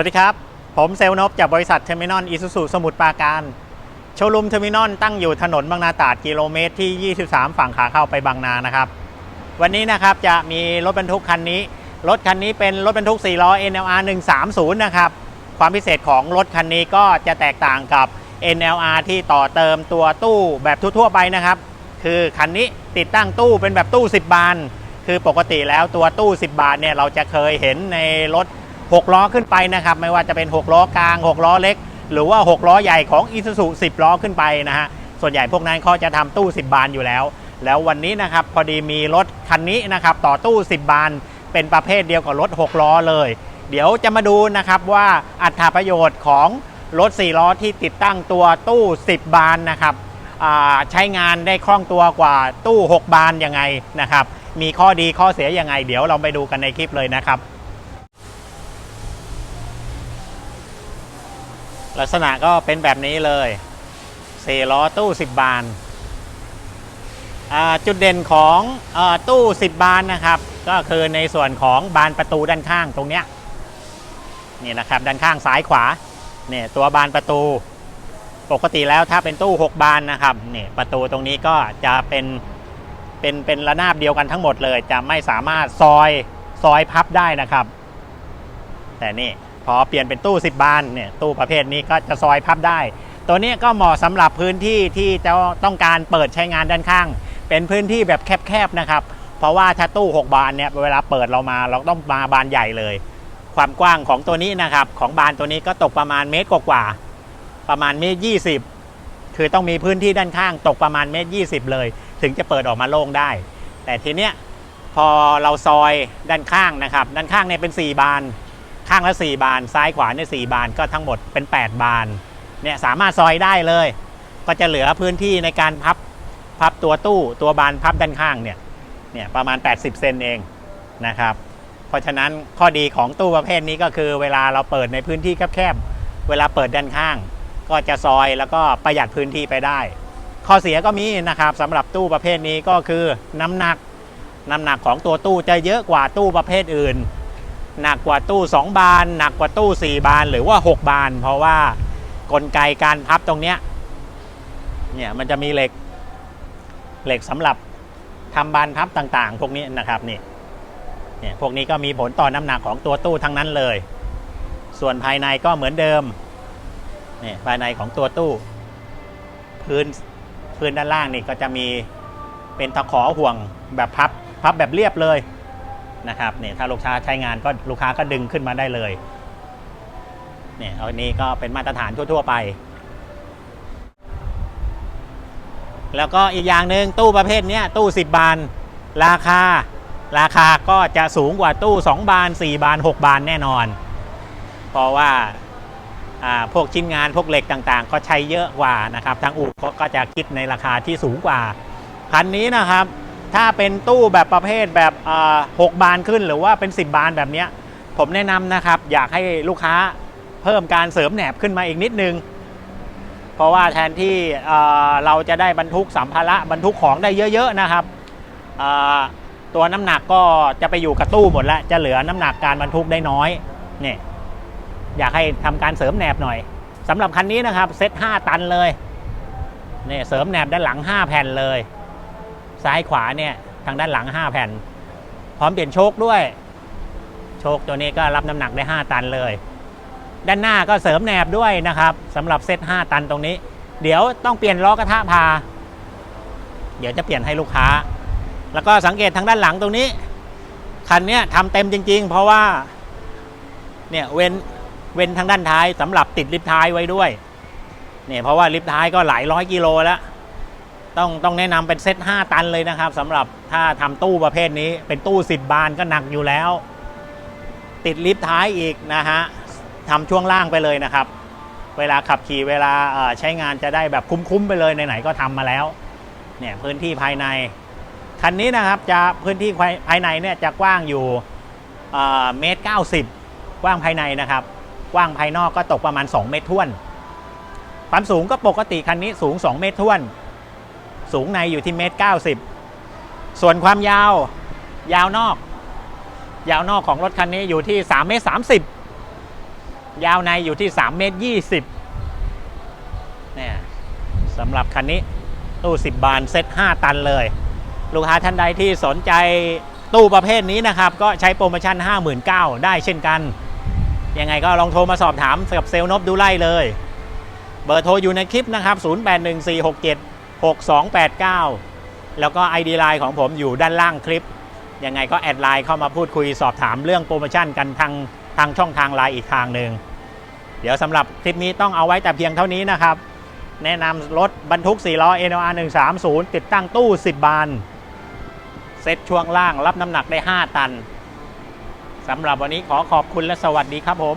วัสดีครับ ผมเซลนบจากบริษัทเทอร์มินอลอิสุสุสมุทรปราการ โชว์รูมเทอร์มินอลตั้งอยู่ถนนบางนาตราดกิโลเมตรที่ 23 ฝั่งขาเข้าไปบางนานะครับ วันนี้นะครับจะมีรถบรรทุกคันนี้ รถคันนี้เป็นรถบรรทุก 4 ล้อ NLR 130 นะครับ ความพิเศษของรถคันนี้ก็จะแตกต่างกับ NLR ที่ต่อเติมตัวตู้แบบทั่วๆไปนะครับ คือคันนี้ติดตั้งตู้เป็นแบบตู้ 10 บาน คือปกติแล้วตัวตู้ 10 บาทเนี่ยเราจะเคยเห็นในรถ 6 ล้อขึ้นไปนะครับ ไม่ว่าจะเป็น 6 ล้อกลาง 6 ล้อเล็ก หรือว่า 6 ล้อใหญ่ของ i s u z u 10 ล้อขึ้นไปนะฮะ ส่วนใหญ่พวกนั้นเขาจะทำตู้ 10 บานอยู่แล้ว แล้ววันนี้นะครับพอดีมีรถคันนี้นะครับต่อตู้ 10 บาน เป็นประเภทเดียวกับรถ 6 ล้อเลย เดี๋ยวจะมาดูนะครับว่าอัตราประโยชน์ของรถ 4 ล้อที่ติดตั้งตัวตู้ 10 บานนะครับใช้งานได้คล่องตัวกว่าตู้ 6 บานยังไงนะครับ มีข้อดีข้อเสียยังไง เดี๋ยวเราไปดูกันในคลิปเลยนะครับ ลักษณะก็เป็นแบบนี้เลย4ล้อตู้ 10 บานาจุดเด่นของอตู้ 10 บานนะครับ ก็คือในส่วนของบานประตูด้านข้างตรงเนี้ยนี่นะครับด้านข้างซ้ายขวาเนี่ยตัวบานประตูปกติแล้วถ้าเป็นตู้ 6 บานนะครับเนี่ยประตูตรงนี้ก็จะเป็นเป็นเป็นระนาบเดียวกันทั้งหมดเลย จะไม่สามารถซอยซอยพับได้นะครับ แต่นี่ พอเปลี่ยนเป็นตู้ 10 บานเนี่ยตู้ประเภทนี้ก็จะซอยพับได้ ตัวนี้ก็เหมาะสำหรับพื้นที่ที่จะต้องการเปิดใช้งานด้านข้าง เป็นพื้นที่แบบแคบๆนะครับ เพราะว่าถ้าตู้ 6 บานเนี่ยเวลาเปิดเรามาเราต้องมาบานใหญ่เลย ความกว้างของตัวนี้นะครับของบานตัวนี้ก็ตกประมาณเมตรกว่าๆประมาณเมตรยี่สิบคือต้องมีพื้นที่ด้านข้างตกประมาณเมตรยี่สิบเลย ถึงจะเปิดออกมาโล่งได้ แต่ทีเนี้ยพอเราซอยด้านข้างนะครับ ด้านข้างเนี่ยเป็น 4 บาน ข้างละ 4 บาน ซ้ายขวาเนี่ยสบานก็ทั้งหมดเป็น 8 บานเนี่ยสามารถซอยได้เลย ก็จะเหลือพื้นที่ในการพับพับตัวตู้ตัวบานพับด้านข้างเนี่ยเนี่ยประมาณ 80 เซนเองนะครับ เพราะฉะนั้นข้อดีของตู้ประเภทนี้ก็คือเวลาเราเปิดในพื้นที่แคบๆเวลาเปิดด้านข้าง ก็จะซอยแล้วก็ประหยัดพื้นที่ไปได้ ข้อเสียก็มีนะครับสำหรับตู้ประเภทนี้ก็คือน้ำหนักน้ำหนักของตัวตู้จะเยอะกว่าตู้ประเภทอื่น หนักกว่าตู้ 2 บาน หนักกว่าตู้ 4 บานหรือว่า 6 บาน เพราะว่ากลไกการพับตรงเนี้ยเนี่ยมันจะมีเหล็กเหล็กสำหรับทำบานพับต่างๆ พวกนี้นะครับนี่เนี่ยพวกนี้ก็มีผลต่อน้ำหนักของตัวตู้ทั้งนั้นเลย ส่วนภายในก็เหมือนเดิมเนี่ยภายในของตัวตู้ พื้นพื้นด้านล่างนี่ก็จะมีเป็นตะขอห่วงแบบพับพับแบบเรียบเลย นะครับเนี่ยถ้าลูกค้าใช้งานก็ลูกค้าก็ดึงขึ้นมาได้เลยเนี่ยอันนี้ก็เป็นมาตรฐานทั่ว ๆ ไป แล้วก็อีกอย่างหนึ่งตู้ประเภทนี้ตู้ 10 บาน ราคา ราคาก็จะสูงกว่าตู้ 2 บาน 4 บาน 6 บานแน่นอน เพราะว่าพวกชิ้นงานพวกเหล็กต่างๆ ก็ใช้เยอะกว่านะครับ ทางอู่ก็ก็จะคิดในราคาที่สูงกว่า คันนี้นะครับ ถ้าเป็นตู้แบบประเภทแบบหกบานขึ้นหรือว่าเป็น 10 บานแบบนี้ ผมแนะนำนะครับ อยากให้ลูกค้าเพิ่มการเสริมแหนบขึ้นมาอีกนิดนึง เพราะว่าแทนที่เราจะได้บรรทุกสัมภาระบรรทุกของได้เยอะๆนะครับ ตัวน้ำหนักก็จะไปอยู่กับตู้หมดแล้ว จะเหลือน้ำหนักการบรรทุกได้น้อยเนี่ยอยากให้ทำการเสริมแหนบหน่อยสำหรับคันนี้นะครับเซต5ตันเลยเนี่ยเสริมแหนบด้านหลัง 5 แผ่นเลย ซ้ายขวาเนี่ยทางด้านหลัง 5 แผ่น พร้อมเปลี่ยนโชคด้วย โชคตัวนี้ก็รับน้ำหนักได้ 5 ตันเลย ด้านหน้าก็เสริมแหนบด้วยนะครับสำหรับเซต5 ตันตรงนี้ เดี๋ยวต้องเปลี่ยนล้อกระทะพา เดี๋ยวจะเปลี่ยนให้ลูกค้า แล้วก็สังเกตทางด้านหลังตรงนี้คันเนี้ยทำเต็มจริง ๆ เพราะว่าเนี่ยเว้นเว้นทางด้านท้ายสำหรับติดลิฟท้ายไว้ด้วยเนี่ยเพราะว่าลิฟท้ายก็หลายร้อยกิโลแล้ว ต้องต้องแนะนำเป็นเซต5 ตันเลยนะครับสำหรับถ้าทำตู้ประเภทนี้ เป็นตู้ 10 บานก็หนักอยู่แล้ว ติดลิฟต์ท้ายอีกนะฮะทำช่วงล่างไปเลยนะครับ เวลาขับขี่เวลาใช้งานจะได้แบบคุ้มๆไปเลยไหนๆก็ทำมาแล้วเนี่ยพื้นที่ภายใน คันนี้นะครับจะพื้นที่ภายในเนี่ยจะกว้างอยู่เอ่อเมตรเก้าสิบกว้างภายในนะครับ กว้างภายนอกก็ตกประมาณ 2 เมตรท้วน ความสูงก็ปกติคันนี้สูง 2 เมตรท้วน สูงในอยู่ที่เมตรเก้าสิบส่วนความยาว ยาวนอก ยาวนอกของรถคันนี้อยู่ที่3เมตร30ยาวในอยู่ที่3เมตร20เนี่ยสำหรับคันนี้ตู้10บานเซ็ต5ตันเลย ลูกค้าท่านใดที่สนใจตู้ประเภทนี้นะครับ ก็ใช้โปรโมชั่น 59,000ได้เช่นกัน ยังไงก็ลองโทรมาสอบถามกับเซลล์นบดูไล่เลย เบอร์โทรอยู่ในคลิปนะครับ 6289 แล้วก็ ID ไลน์ของผมอยู่ด้านล่างคลิป ยังไงก็แอดไลน์เข้ามาพูดคุยสอบถามเรื่องโปรโมชั่นกันทางทางช่องทางไลน์อีกทางหนึ่ง เดี๋ยวสำหรับคลิปนี้ต้องเอาไว้แต่เพียงเท่านี้นะครับ แนะนำรถบรรทุก 4 ล้อ NOR 130 ติดตั้งตู้ 10 บาน เซ็ตช่วงล่างรับน้ำหนักได้ 5 ตันสำหรับวันนี้ขอขอบคุณและสวัสดีครับผม